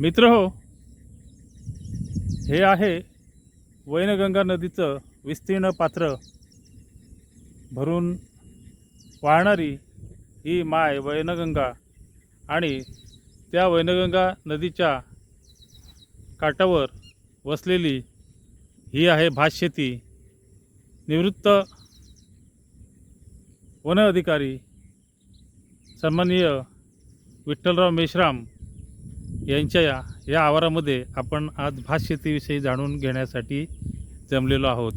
मित्र हो हे आहे वैनगंगा नदीचं विस्तीर्ण पात्र. भरून वाहणारी ही माय वैनगंगा आणि त्या वैनगंगा नदीच्या काठावर वसलेली ही आहे भातशेती निवृत्त वन अधिकारी सन्माननीय विठ्ठलराव मेश्राम यांच्या या या आवारामध्ये आपण आज भात शेतीविषयी जाणून घेण्यासाठी जमलेलो आहोत.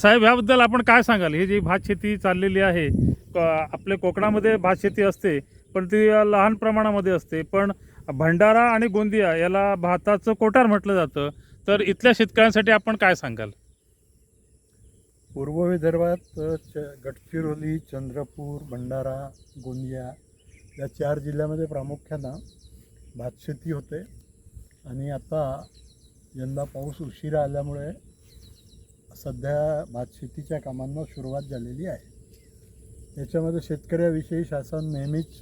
साहेब याबद्दल आपण काय सांगाल? ही जी भात शेती चाललेली आहे आपल्या कोकणामध्ये भातशेती असते पण ती लहान प्रमाणामध्ये असते. पण भंडारा आणि गोंदिया याला भाताचं कोठार म्हटलं जातं. तर इथल्या शेतकऱ्यांसाठी आपण काय सांगाल? पूर्व विदर्भात च गडचिरोली चंद्रपूर भंडारा गोंदिया या चार जिल्ह्यामध्ये प्रामुख्यानं भातशेती होते. आणि आता यंदा पाऊस उशिरा आल्यामुळे सध्या भातशेतीच्या कामांना सुरुवात झालेली आहे. याच्यामध्ये शेतकऱ्याविषयी शासन नेहमीच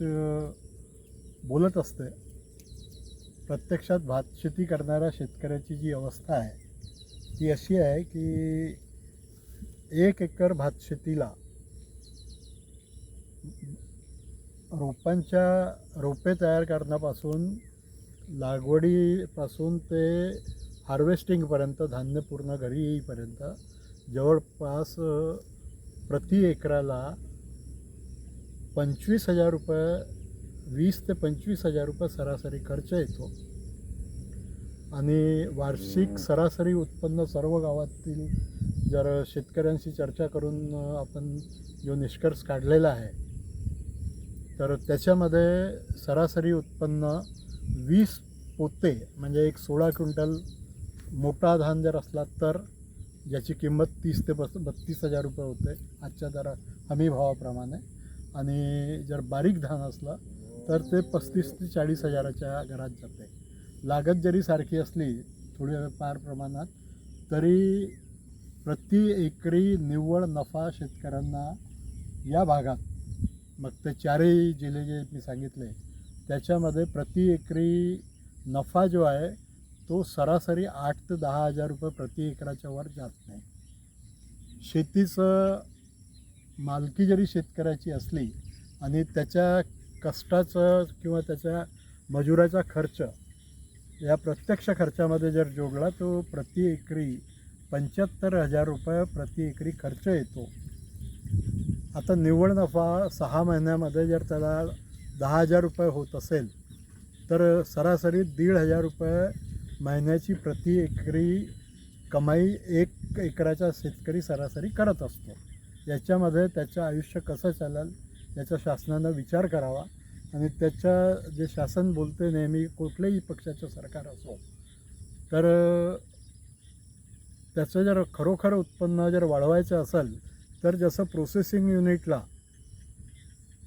बोलत असते. प्रत्यक्षात भातशेती करणाऱ्या शेतकऱ्याची जी अवस्था आहे ती अशी आहे की एक एकर भातशेतीला रोपांच्या रोपे तयार करण्यापासून लागवडीपासून ते हार्वेस्टिंगपर्यंत धान्य पूर्ण घरी येईपर्यंत जवळपास प्रति एकराला पंचवीस हजार रुपये वीस ते पंचवीस हजार रुपये सरासरी खर्च येतो. आणि वार्षिक सरासरी उत्पन्न सर्व गावातील जर शेतकऱ्यांशी चर्चा करून आपण जो निष्कर्ष काढलेला आहे तर त्याच्यामध्ये सरासरी उत्पन्न वीस पोते म्हणजे एक सोळा क्विंटल मोठा धान जर असला तर ज्याची किंमत तीस ते बस बत्तीस हजार रुपये होते आजच्या दरा हमी भावाप्रमाणे. आणि जर बारीक धान असलं तर ते पस्तीस ते चाळीस हजाराच्या घरात जाते. लागत जरी सारखी असली थोडी फार प्रमाणात तरी प्रति एकरी निव्वळ नफा शेतकऱ्यांना या भागात मग ते चारही जिल्हे जे मी सांगितले त्याच्यामध्ये प्रति एकरी नफा जो आहे तो सरासरी आठ ते दहा हजार रुपये प्रति एकराच्या वर जात नाही. शेतीचं मालकी जरी शेतकऱ्याची असली आणि त्याच्या कष्टाचं किंवा त्याच्या मजुराचा खर्च या प्रत्यक्ष खर्चामध्ये जर जोडला तो प्रति एकरी पंच्याहत्तर हजार रुपये प्रति एकरी खर्च येतो. आता निव्वळ नफा सहा महिन्यामध्ये जर त्याला दहा हजार रुपये होत असेल तर सरासरी दीड हजार रुपये महिन्याची प्रति एकरी कमाई एक एकराचा शेतकरी सरासरी करत असतो. याच्यामध्ये त्याचं आयुष्य कसं चालेल याचा शासनानं विचार करावा आणि त्याच्या जे शासन बोलते नेहमी कुठल्याही पक्षाचं सरकार असो तर त्याचं जर खरोखर उत्पन्न जर वाढवायचं असेल तर जसं प्रोसेसिंग युनिटला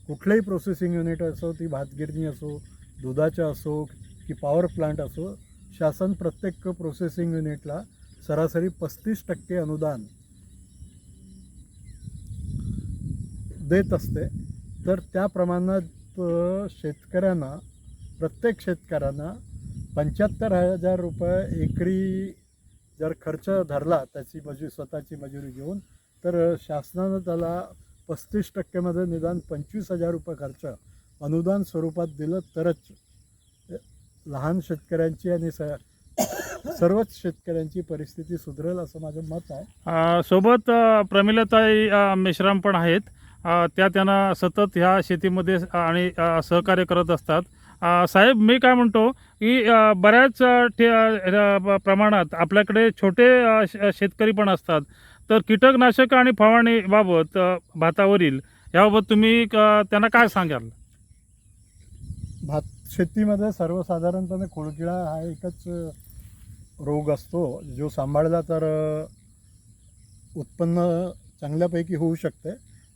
कुठलंही प्रोसेसिंग युनिट असो ती भातगिरणी असो दुधाच्या असो की पॉवर प्लांट असो शासन प्रत्येक प्रोसेसिंग युनिटला सरासरी पस्तीस टक्के अनुदान देत असते. तर त्या प्रमाणात शेतकऱ्यांना प्रत्येक शेतकऱ्यांना पंच्याहत्तर हजार रुपये एकरी जर खर्च धरला त्याची मजू स्वतःची मजुरी घेऊन तर शासनानं त्याला पस्तीस टक्क्यामध्ये निदान पंचवीस हजार रुपये खर्च अनुदान स्वरूपात दिलं तरच लहान शेतकऱ्यांची आणि स सर्वच शेतकऱ्यांची परिस्थिती सुधरेल असं माझं मत आहे. सोबत अ, प्रमिलाताई मेश्राम पण आहेत. त्या त्यांना सतत ह्या शेतीमध्ये आणि सहकार्य करत असतात. साहेब मी काय म्हणतो की बऱ्याच ठे- प्रमाणात आपल्याकडे छोटे शेतकरी पण असतात. तर कीटकनाशक आणि फवारणीबाबत भातावरील याबाबत तुम्ही त्यांना काय सांगाल? भात शेतीमध्ये सर्वसाधारणपणे खोळकिळा हा एकच रोग असतो जो सांभाळला तर उत्पन्न चांगल्यापैकी होऊ शकते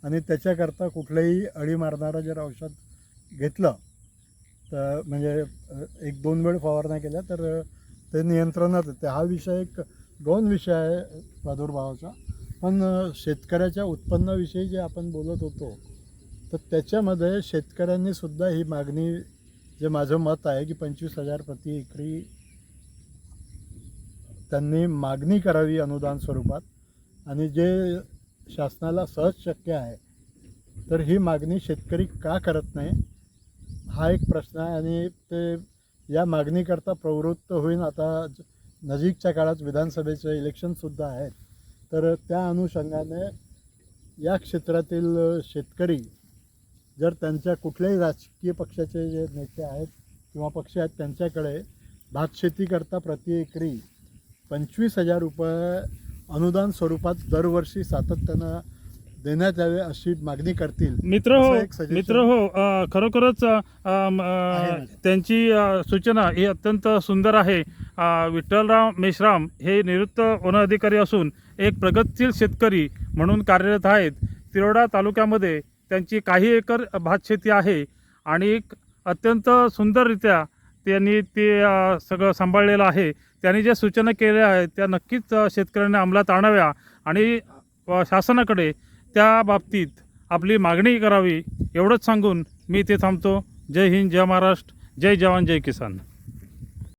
आणि त्याच्याकरता कुठलंही अळी मारणारं जर औषध घेतलं तर म्हणजे एक दोन वेळ फवारण्या केल्या तर ते नियंत्रणात येते. हा विषय एक दोन विषय आहे प्रादुर्भावाचा. पण शेतकऱ्याच्या उत्पन्नाविषयी जे आपण बोलत होतो तर त्याच्यामध्ये शेतकऱ्यांनी सुद्धा ही मागणी जे माझं मत आहे की पंचवीस हजार प्रति एकरी त्यांनी मागणी करावी अनुदान स्वरूपात. आणि जे शासनाला सहज शक्य आहे तर ही मागणी शेतकरी का करत नाही? हा एक प्रश्न आहे आणि ते या मागणीकरता प्रवृत्त होईन. आता नजीकच्या काळात विधानसभेचे इलेक्शनसुद्धा आहेत. तर त्या अनुषंगाने या क्षेत्रातील शेतकरी जर त्यांच्या कुठल्याही राजकीय पक्षाचे जे नेते आहेत किंवा पक्ष आहेत त्यांच्याकडे भात शेतीकरता प्रति एकरी पंचवीस हजार रुपये अनुदान स्वरूपात दरवर्षी सातत्यानं देण्यात यावे अशी मागणी करतील. मित्र हो मित्र हो खरोखरच. त्यांची सूचना ही अत्यंत सुंदर आहे. विठ्ठलराव मेश्राम हे निवृत्त वन अधिकारी असून एक प्रगतशील शेतकरी म्हणून कार्यरत आहेत. तिरोडा तालुक्यामध्ये त्यांची काही एकर भात शेती आहे आणि एक अत्यंत सुंदररित्या त्यांनी ते सगळं सांभाळलेलं आहे. त्यांनी ज्या सूचना केल्या आहेत त्या नक्कीच शेतकऱ्यांनी अंमलात आणाव्या आणि शासनाकडे त्या बाबतीत आपली मागणी करावी एवढंच सांगून मी ते थांबतो. जय हिंद जय महाराष्ट्र जय जवान जय किसान.